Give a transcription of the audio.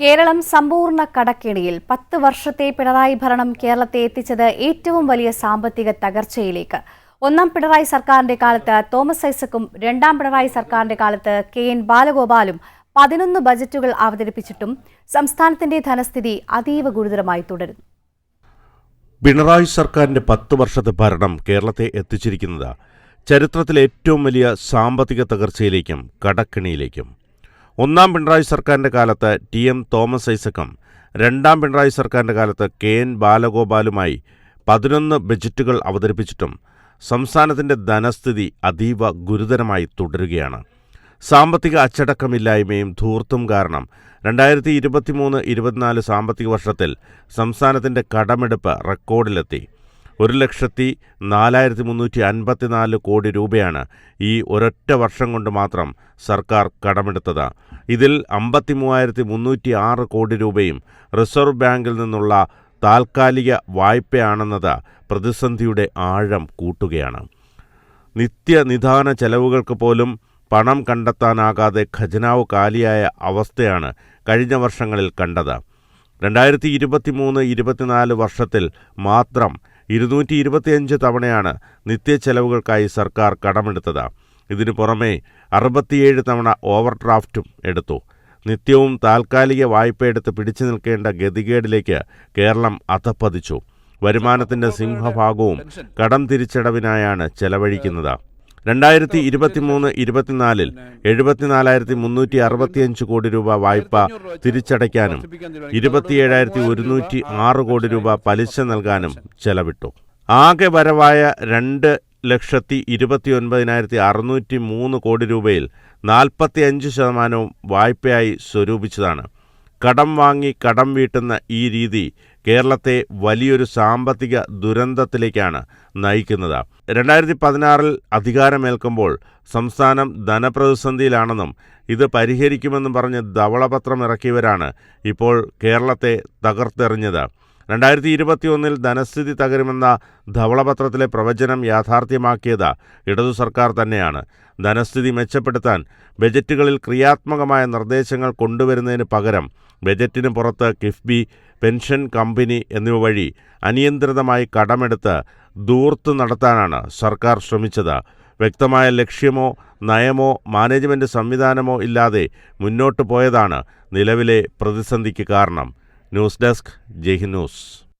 കേരളം സമ്പൂർണ കടക്കെണിയിൽ പത്ത് വർഷത്തെ പിണറായി ഭരണം കേരളത്തെ എത്തിച്ചത് ഏറ്റവും വലിയ സാമ്പത്തിക തകർച്ചയിലേക്ക്. ഒന്നാം പിണറായി സർക്കാരിന്റെ കാലത്ത് തോമസ് ഐസക്കും രണ്ടാം പിണറായി സർക്കാരിന്റെ കാലത്ത് കെ എൻ ബാലഗോപാലും പതിനൊന്ന് ബജറ്റുകൾ അവതരിപ്പിച്ചിട്ടും സംസ്ഥാനത്തിന്റെ ധനസ്ഥിതി അതീവ ഗുരുതരമായി തുടരുന്നു. പിണറായി സർക്കാരിന്റെ പത്ത് വർഷത്തെ ഭരണം കേരളത്തെ എത്തിച്ചിരിക്കുന്നത് ചരിത്രത്തിലെ ഏറ്റവും വലിയ സാമ്പത്തിക തകർച്ചയിലേക്കും കടക്കെണിയിലേക്കും. ഒന്നാം പിണറായി സർക്കാരിന്റെ കാലത്ത് ടി എം തോമസ് ഐസക്കും രണ്ടാം പിണറായി സർക്കാരിന്റെ കാലത്ത് കെ എൻ ബാലഗോപാലുമായി പതിനൊന്ന് ബജറ്റുകൾ അവതരിപ്പിച്ചിട്ടും സംസ്ഥാനത്തിന്റെ ധനസ്ഥിതി അതീവ ഗുരുതരമായി തുടരുകയാണ്. സാമ്പത്തിക അച്ചടക്കമില്ലായ്മയും ധൂർത്തും കാരണം രണ്ടായിരത്തി ഇരുപത്തിമൂന്ന് ഇരുപത്തിനാല് സാമ്പത്തിക വർഷത്തിൽ സംസ്ഥാനത്തിന്റെ കടമെടുപ്പ് റെക്കോർഡിലെത്തി. ഒരു ലക്ഷത്തി നാലായിരത്തി മുന്നൂറ്റി അൻപത്തിനാല് കോടി രൂപയാണ് ഈ ഒരൊറ്റ വർഷം കൊണ്ട് മാത്രം സർക്കാർ കടമെടുത്തത്. ഇതിൽ അമ്പത്തി മൂവായിരത്തി മുന്നൂറ്റി ആറ് കോടി രൂപയും റിസർവ് ബാങ്കിൽ നിന്നുള്ള താൽക്കാലിക വായ്പയാണെന്നത് പ്രതിസന്ധിയുടെ ആഴം കൂട്ടുകയാണ്. നിത്യനിധാന ചെലവുകൾക്ക് പോലും പണം കണ്ടെത്താനാകാതെ ഖജനാവ് കാലിയായ അവസ്ഥയാണ് കഴിഞ്ഞ വർഷങ്ങളിൽ കണ്ടത്. രണ്ടായിരത്തി ഇരുപത്തി മൂന്ന് ഇരുപത്തിനാല് വർഷത്തിൽ മാത്രം ഇരുന്നൂറ്റി ഇരുപത്തിയഞ്ച് തവണയാണ് നിത്യച്ചെലവുകൾക്കായി സർക്കാർ കടമെടുത്തത്. ഇതിനു പുറമെ അറുപത്തിയേഴ് തവണ ഓവർ ഡ്രാഫ്റ്റും എടുത്തു. നിത്യവും താൽക്കാലിക വായ്പയെടുത്ത് പിടിച്ചു നിൽക്കേണ്ട ഗതികേടിലേക്ക് കേരളം അധപ്പതിച്ചു വരുമാനത്തിന്റെ സിംഹഭാഗവും കടം തിരിച്ചടവിനായാണ് ചെലവഴിക്കുന്നത്. രണ്ടായിരത്തി ഇരുപത്തിമൂന്ന് ഇരുപത്തിനാലിൽ എഴുപത്തിനാലായിരത്തി മുന്നൂറ്റി അറുപത്തിയഞ്ച് കോടി രൂപ വായ്പ തിരിച്ചടയ്ക്കാനും ഇരുപത്തിയേഴായിരത്തി ഒരുന്നൂറ്റി ആറ് കോടി രൂപ പലിശ നൽകാനും ചെലവിട്ടു. ആകെ വരവായ രണ്ട് ലക്ഷത്തി ഇരുപത്തി ഒൻപതിനായിരത്തി അറുന്നൂറ്റി മൂന്ന് കോടി രൂപയിൽ നാൽപ്പത്തിയഞ്ച് ശതമാനവും വായ്പയായി സ്വരൂപിച്ചതാണ്. കടം വാങ്ങി കടം വീട്ടുന്ന ഈ രീതി കേരളത്തെ വലിയൊരു സാമ്പത്തിക ദുരന്തത്തിലേക്കാണ് നയിക്കുന്നത്. രണ്ടായിരത്തി പതിനാറിൽ അധികാരമേൽക്കുമ്പോൾ സംസ്ഥാനം ധനപ്രതിസന്ധിയിലാണെന്നും ഇത് പരിഹരിക്കുമെന്നും പറഞ്ഞ് ധവളപത്രം ഇറക്കിയവരാണ് ഇപ്പോൾ കേരളത്തെ തകർത്തെറിഞ്ഞത്. രണ്ടായിരത്തി ഇരുപത്തിയൊന്നിൽ ധനസ്ഥിതി തകരുമെന്ന ധവളപത്രത്തിലെ പ്രവചനം യാഥാർത്ഥ്യമാക്കിയത് ഇടതു സർക്കാർ തന്നെയാണ്. ധനസ്ഥിതി മെച്ചപ്പെടുത്താൻ ബജറ്റുകളിൽ ക്രിയാത്മകമായ നിർദ്ദേശങ്ങൾ കൊണ്ടുവരുന്നതിന് പകരം ബജറ്റിന് പുറത്ത് കിഫ്ബി പെൻഷൻ കമ്പനി എന്നിവ വഴി അനിയന്ത്രിതമായി കടമെടുത്ത് ദൂർത്ത് നടത്താനാണ് സർക്കാർ ശ്രമിച്ചത്. വ്യക്തമായ ലക്ഷ്യമോ നയമോ മാനേജ്മെന്റ് സംവിധാനമോ ഇല്ലാതെ മുന്നോട്ട് പോയതാണ് നിലവിലെ പ്രതിസന്ധിക്ക് കാരണം. News desk Jaihind news.